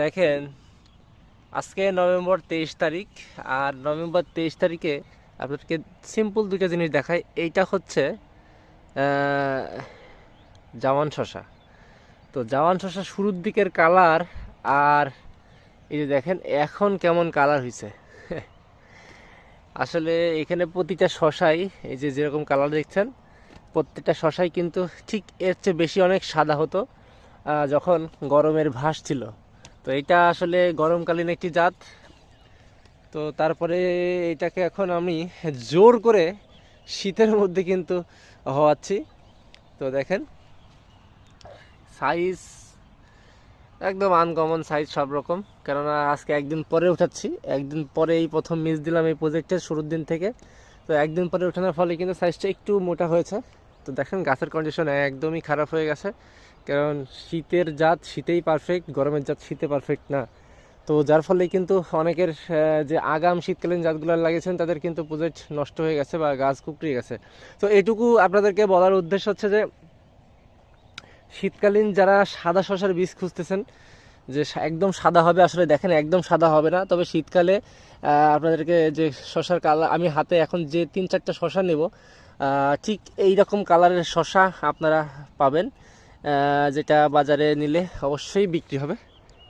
দেখেন, আজকে নভেম্বর তেইশ তারিখ, আর নভেম্বর তেইশ তারিখে আপনাদেরকে সিম্পল দুইটা জিনিস দেখাই। এইটা হচ্ছে জাওয়ান শশা তো জাওয়ান শশা শুরুর দিকের কালার, আর এই যে দেখেন, এখন কেমন কালার হয়েছে আসলে এখানে প্রতিটা শশাই এই যে যেরকম কালার দেখছেন, প্রত্যেকটা শশাই কিন্তু ঠিক এর চেয়ে বেশি অনেক সাদা হতো। যখন গরমের ভাস ছিল। তো এটা আসলে গরমকালীন একটি জাত। তো তারপরে এটাকে এখন আমি জোর করে শীতের মধ্যে কিন্তু হওয়াচ্ছি। তো দেখেন সাইজ একদম আনকমন সাইজ সব রকম। কেননা আজকে একদিন পরে উঠাচ্ছি। একদিন পরে এই প্রথম মিস দিলাম এই প্রজেক্টের শুরুর দিন থেকে। তো একদিন পরে ওঠানোর ফলে কিন্তু সাইজটা একটু মোটা হয়েছে। তো দেখেন গাছের কন্ডিশন একদমই খারাপ হয়ে গেছে। কারণ শীতের জাত শীতেই পারফেক্ট গরমের জাত শীতে পারফেক্ট না। তো যার ফলে কিন্তু অনেকের যে আগাম শীতকালীন জাতগুলো লাগিয়েছেন, তাদের কিন্তু প্রজেক্ট নষ্ট হয়ে গেছে বা গাছ কুকড়িয়ে গেছে। তো এটুকু আপনাদেরকে বলার উদ্দেশ্য হচ্ছে যে, শীতকালীন যারা সাদা শশার বীজ খুঁজতেছেন, যে একদম সাদা হবে, আসলে দেখেন একদম সাদা হবে না। তবে শীতকালে আপনাদেরকে যে শশার কালার, আমি হাতে এখন যে তিন চারটা শশা নেব ঠিক এই রকম কালারের শশা আপনারা পাবেন যেটা বাজারে নিলে অবশ্যই বিক্রি হবে।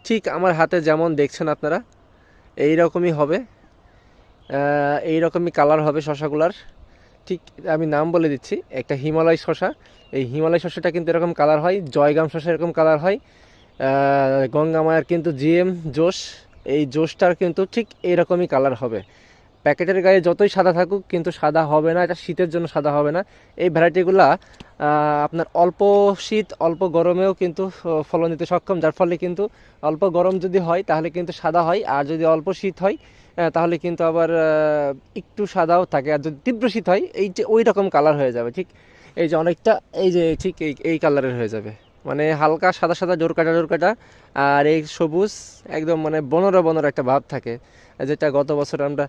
ঠিক আমার হাতে যেমন দেখছেন আপনারা এই রকমই হবে এই রকমই কালার হবে শশাগুলার। ঠিক আমি নাম বলে দিচ্ছি, একটা হিমালয় শশা। এই হিমালয় শশাটা কিন্তু এরকম কালার হয়, জয়গাম শশা এরকম কালার হয় গঙ্গামায়ার কিন্তু জিএম জোশ। এই জোশটার কিন্তু ঠিক এইরকমই কালার হবে। প্যাকেটের গায়ে যতই সাদা থাকুক, কিন্তু সাদা হবে না। এটা শীতের জন্য সাদা হবে না। এই ভ্যারাইটিগুলা আপনার অল্প শীত, অল্প গরমেও কিন্তু ফলন দিতে সক্ষম। যার ফলে কিন্তু অল্প গরম যদি হয়, তাহলে কিন্তু সাদা হয়। আর যদি অল্প শীত হয় তাহলে কিন্তু আবার একটু সাদাও থাকে। আর যদি তীব্র শীত হয়, এই যে ওই রকম কালার হয়ে যাবে, ঠিক? এই যে অনেকটা, এই যে ঠিক এই এই কালারের হয়ে যাবে। মানে হালকা সাদা সাদা জোর কাটা জোর কাটা আর এই সবুজ একদম মানে বনরা বনরা একটা ভাব থাকে, যেটা গত বছর আমরা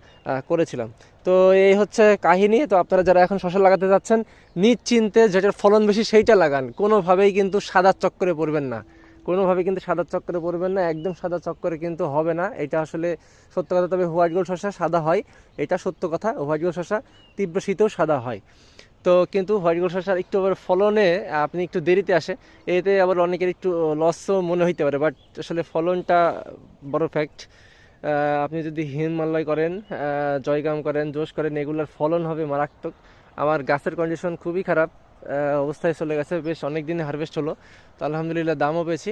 করেছিলাম। তো এই হচ্ছে কাহিনী। তো আপনারা যারা এখন শশা লাগাতে যাচ্ছেন, নিশ্চিন্তে যেটার ফলন বেশি সেইটা লাগান। কোনোভাবেই কিন্তু সাদা চক্করে পড়বেন না। কোনোভাবে কিন্তু সাদা চক্করে পড়বেন না। একদম সাদা চক্করে কিন্তু হবে না। এটা আসলে সত্য কথা। তবে হোয়াইট গোল্ড শশা সাদা হয়। এটা সত্য কথা। হোয়াইট গোল্ড শশা তীব্র শীতেও সাদা হয়। তো কিন্তু হোয়াইট গোল্ড শশার একটু আবার ফলনে আপনি একটু দেরিতে আসে, এতে আবার অনেকের একটু লসও মনে হইতে পারে বাট আসলে ফলনটা বড় ফ্যাক্ট আপনি যদি হিমালয় করেন জয়গাম করেন, জোশ করেন, এগুলোর ফলন হবে মারাত্মক। আমার গাছের কন্ডিশন খুবই খারাপ অবস্থায় চলে গেছে, বেশ অনেক দিনে হারভেস্ট হলো, তো আলহামদুলিল্লাহ দামও পেয়েছি।